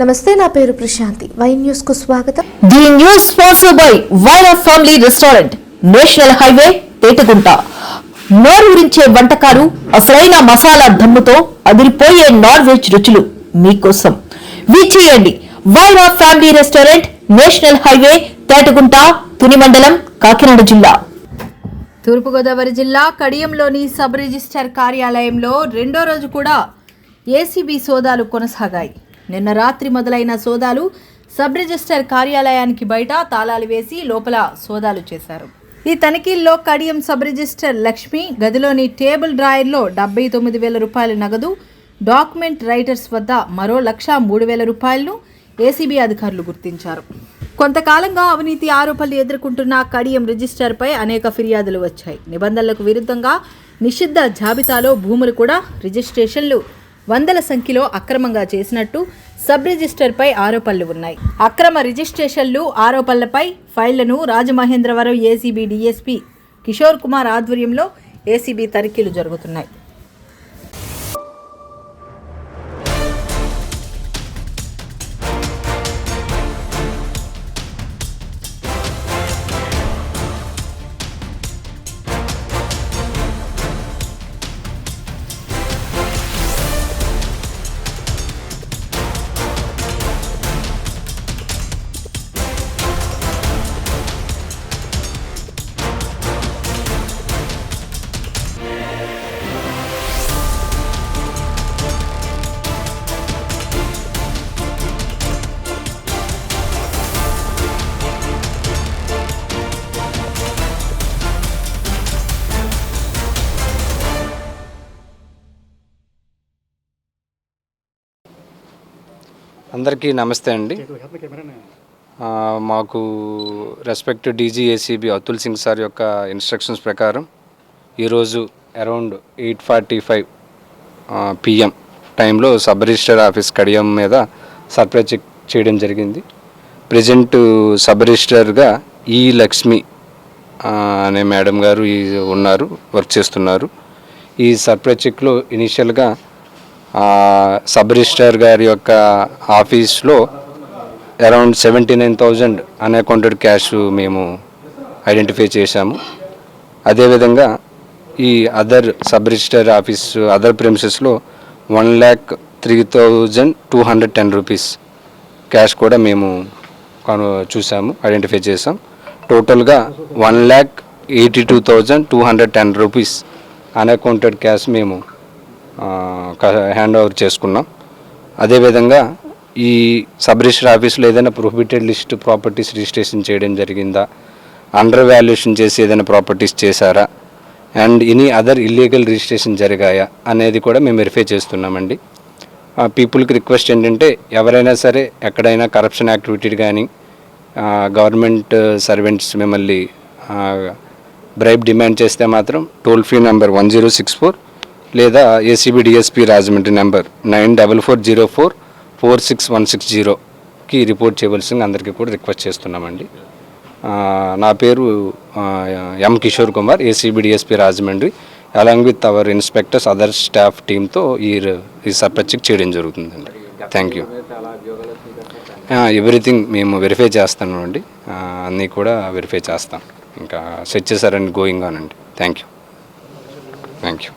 నమస్తే నా పేరు ప్రశాంతి. వై న్యూస్కు స్వాగతం. The news sponsor by Vaira family restaurant national highway Tetagunta. నోరూరించే వంటకాలు అసలైన మసాలా దమ్ముతో అదిరిపోయే నాన్ వెజ్ రుచులు మీకోసం. విచ్చేయండి Vaira family restaurant national highway Tetagunta Tuni మండలం కాకినాడ జిల్లా. తూర్పుగోదావరి జిల్లా కడియంలోని సబ్ రిజిస్టర్ కార్యాలయంలో రెండో రోజు కూడా ఏసీబీ సోదాలు కొనసాగాయి. నిన్న రాత్రి మొదలైన సోదాలు సబ్ రిజిస్టర్ కార్యాలయానికి బయట తాళాలు వేసి లోపల సోదాలు చేశారు. ఈ తనిఖీల్లో కడియం సబ్ రిజిస్టర్ లక్ష్మి గదిలోని టేబుల్ డ్రాయర్లో డెబ్బై తొమ్మిది వేల రూపాయల నగదు డాక్యుమెంట్ రైటర్స్ వద్ద మరో లక్ష మూడు వేల రూపాయలను ఏసీబీ అధికారులు గుర్తించారు. కొంతకాలంగా అవినీతి ఆరోపణలు ఎదుర్కొంటున్న కడియం రిజిస్టర్పై అనేక ఫిర్యాదులు వచ్చాయి. నిబంధనలకు విరుద్ధంగా నిషిద్ధ జాబితాలో భూములు కూడా రిజిస్ట్రేషన్లు వందల సంఖ్యలో అక్రమంగా చేసినట్టు సబ్ రిజిస్టర్పై ఆరోపణలు ఉన్నాయి. అక్రమ రిజిస్ట్రేషన్లు ఆరోపణలపై ఫైళ్ళను రాజమహేంద్రవరం ఏసీబీ డీఎస్పీ కిషోర్ కుమార్ ఆధ్వర్యంలో ఏసీబీ తనిఖీలు జరుగుతున్నాయి. అందరికీ నమస్తే అండి. మాకు respect DG ACB Atul Singh sir యొక్క ఇన్స్ట్రక్షన్స్ ప్రకారం ఈరోజు around eight forty five PM టైంలో సబ్ రిజిస్టర్ ఆఫీస్ కడియం మీద సర్ప్రైజ్ చెక్ చేయడం జరిగింది. ప్రజెంట్ సబ్ రిజిస్టర్గా ఈ లక్ష్మి అనే మేడం గారు ఈ ఉన్నారు వర్క్ చేస్తున్నారు. ఈ సర్ప్రైజ్ చెక్లో ఇనీషియల్గా సబ్ రిజిస్టర్ గారి యొక్క ఆఫీస్లో around seventy nine thousand unaccounted cash మేము ఐడెంటిఫై చేశాము. అదేవిధంగా ఈ other sub register office other ప్రిమిసెస్లో one lakh three thousand two hundred ten rupees cash కూడా మేము కను చూసాము ఐడెంటిఫై చేసాం టోటల్గా one lakh eighty two thousand two hundred ten rupees unaccounted cash మేము హ్యాండ్ ఓవర్ చేసుకున్నాం. అదేవిధంగా ఈ సబ్ రిజిస్టర్ ఆఫీస్లో ఏదైనా ప్రొహిబిటెడ్ లిస్ట్ ప్రాపర్టీస్ రిజిస్ట్రేషన్ చేయడం జరిగిందా? అండర్ వాల్యుయేషన్ చేసి ఏదైనా ప్రాపర్టీస్ చేశారా? And any other illegal registration జరిగాయా? అనేది కూడా మేము వెరిఫై చేస్తున్నామండి. పీపుల్కి రిక్వెస్ట్ ఏంటంటే ఎవరైనా సరే ఎక్కడైనా కరప్షన్ యాక్టివిటీ కానీ గవర్నమెంట్ సర్వెంట్స్ మిమ్మల్ని బ్రైబ్ డిమాండ్ చేస్తే మాత్రం toll free number one zero six four లేదా ACB DSP Rajahmundry number nine double four zero four four six one six జీరోకి రిపోర్ట్ చేయవలసింది అందరికీ కూడా రిక్వెస్ట్ చేస్తున్నామండి. నా పేరు M Kishore Kumar ACB DSP Rajahmundry along with our inspectors other staff టీమ్తో ఈ ఈ సర్పంచ్కి చేయడం జరుగుతుందండి. థ్యాంక్ యూ ఎవ్రీథింగ్ మేము వెరిఫై చేస్తాను అండి అన్నీ కూడా వెరిఫై చేస్తాం. ఇంకా సెట్ చేశారని గోయింగ్ ఆన్ అండి. Thank you thank you